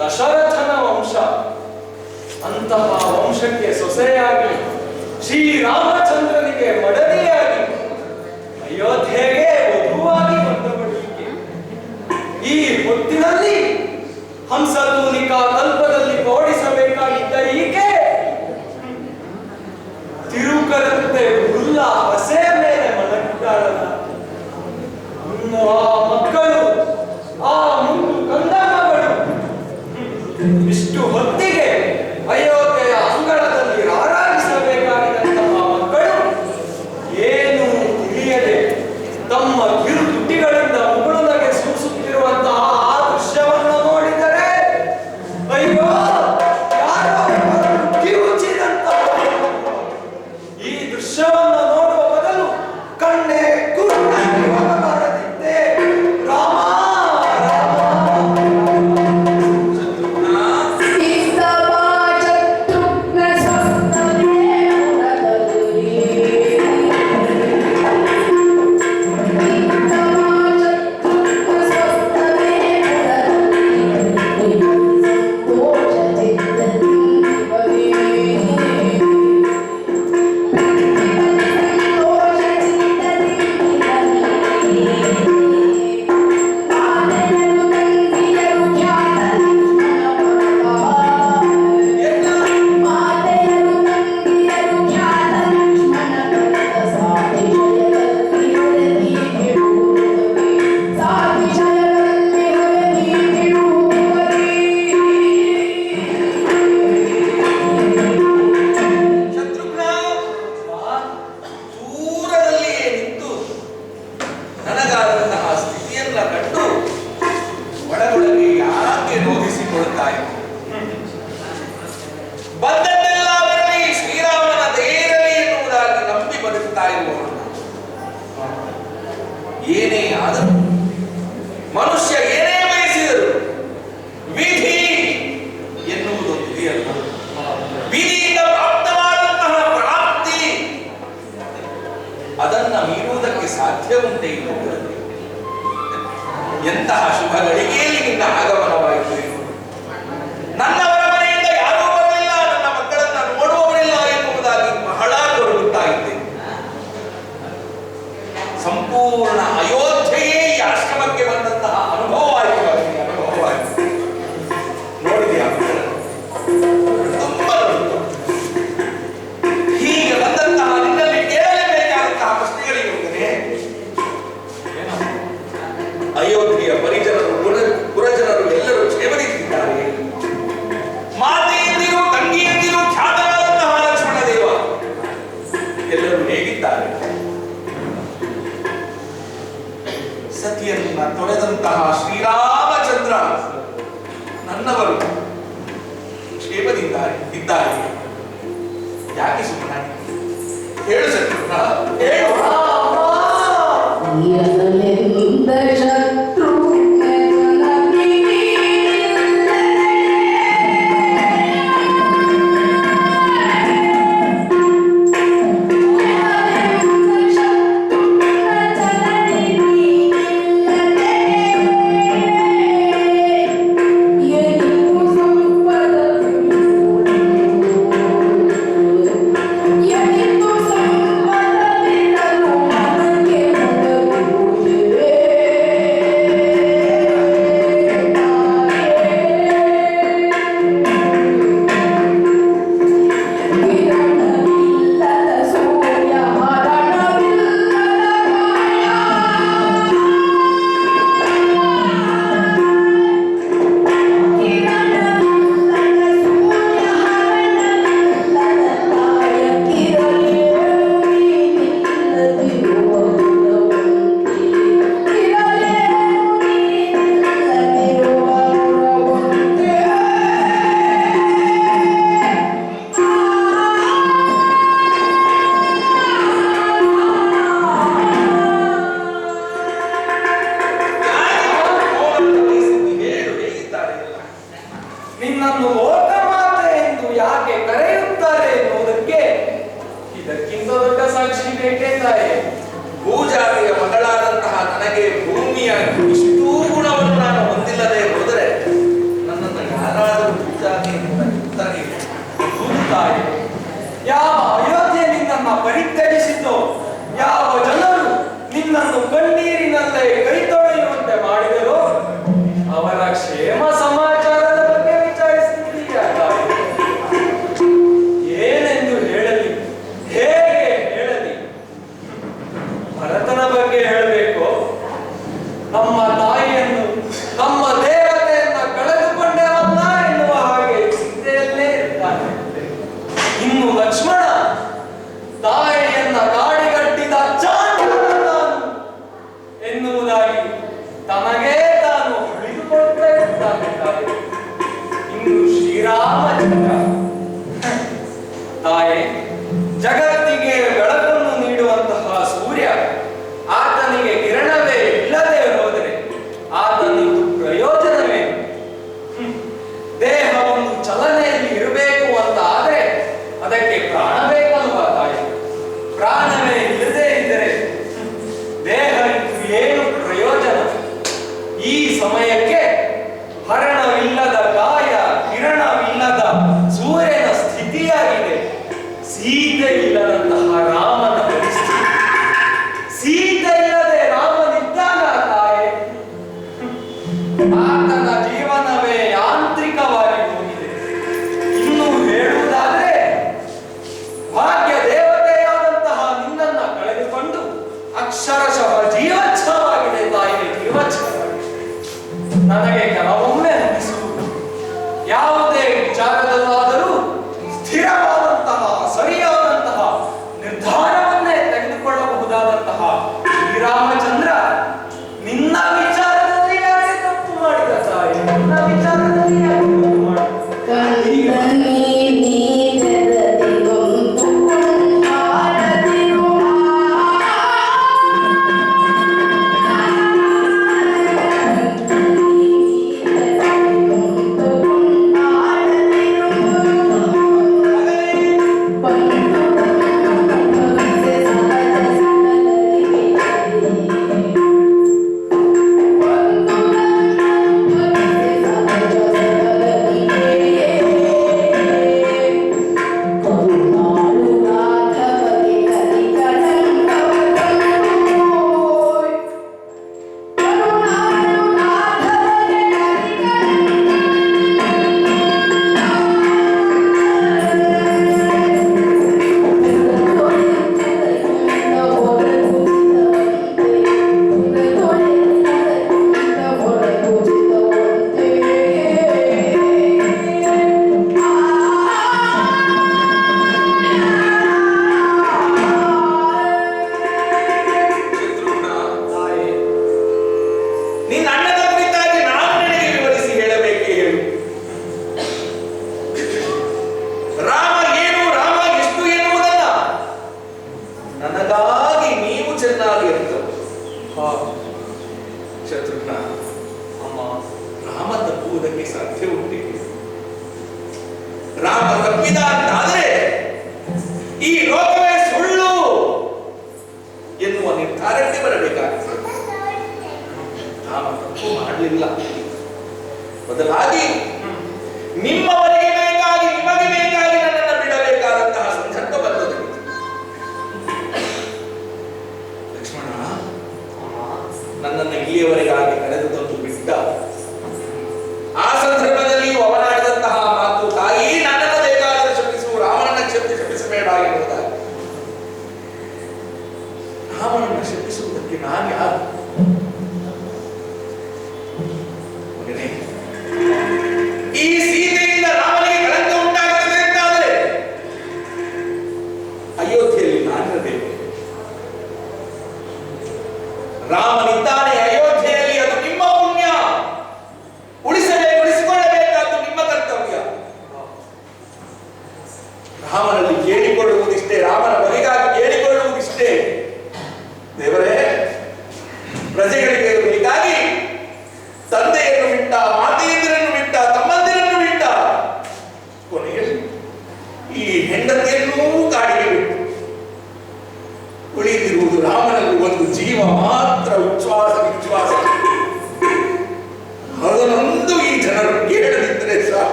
ದಶರಥನ ವಂಶ. ಅಂತಹ ವಂಶಕ್ಕೆ ಸೊಸೆಯಾಗಿ, ಶ್ರೀರಾಮಚಂದ್ರನಿಗೆ ಮಡದಿಯಾಗಿ, ಅಯೋಧ್ಯೆಗೆ ವಧುವಾಗಿ ಬಂದವಳಿಕೆ ಈ ಹೊತ್ತಿನಲ್ಲಿ ಹಂಸತೂನಿಕಾ ಕಲ್ಪದಲ್ಲಿ ಓಡಿಸಬೇಕಾಗಿದ್ದ ಈಕೆ ತಿರುಕರಂತೆ ಹುಲ್ಲ ಹಸೆಯ ಮೇಲೆ ಮಲಗಿದ್ದಾಳಲ್ಲ. ಇಷ್ಟು ಹೊತ್ತಿಗೆ. ಅಯ್ಯೋ ಮನುಷ್ಯ ಏನೇ ಬಯಸಿದರು ವಿಧಿ ಎನ್ನುವುದೊಂದು ವಿಧಿಯಲ್ಲ. ವಿಧಿಯಿಂದ ಪ್ರಾಪ್ತವಾದಂತಹ ಪ್ರಾಪ್ತಿ ಅದನ್ನ ಮೀರುವುದಕ್ಕೆ ಸಾಧ್ಯ ಉಂಟೆ ಇಲ್ಲದರಲ್ಲಿ ಎಂತಹ ಶುಭ ಗಳಿಗೆಯಲ್ಲಿ ನಿನ್ನ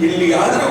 ಎಲ್ಲಿಯಾದರೂ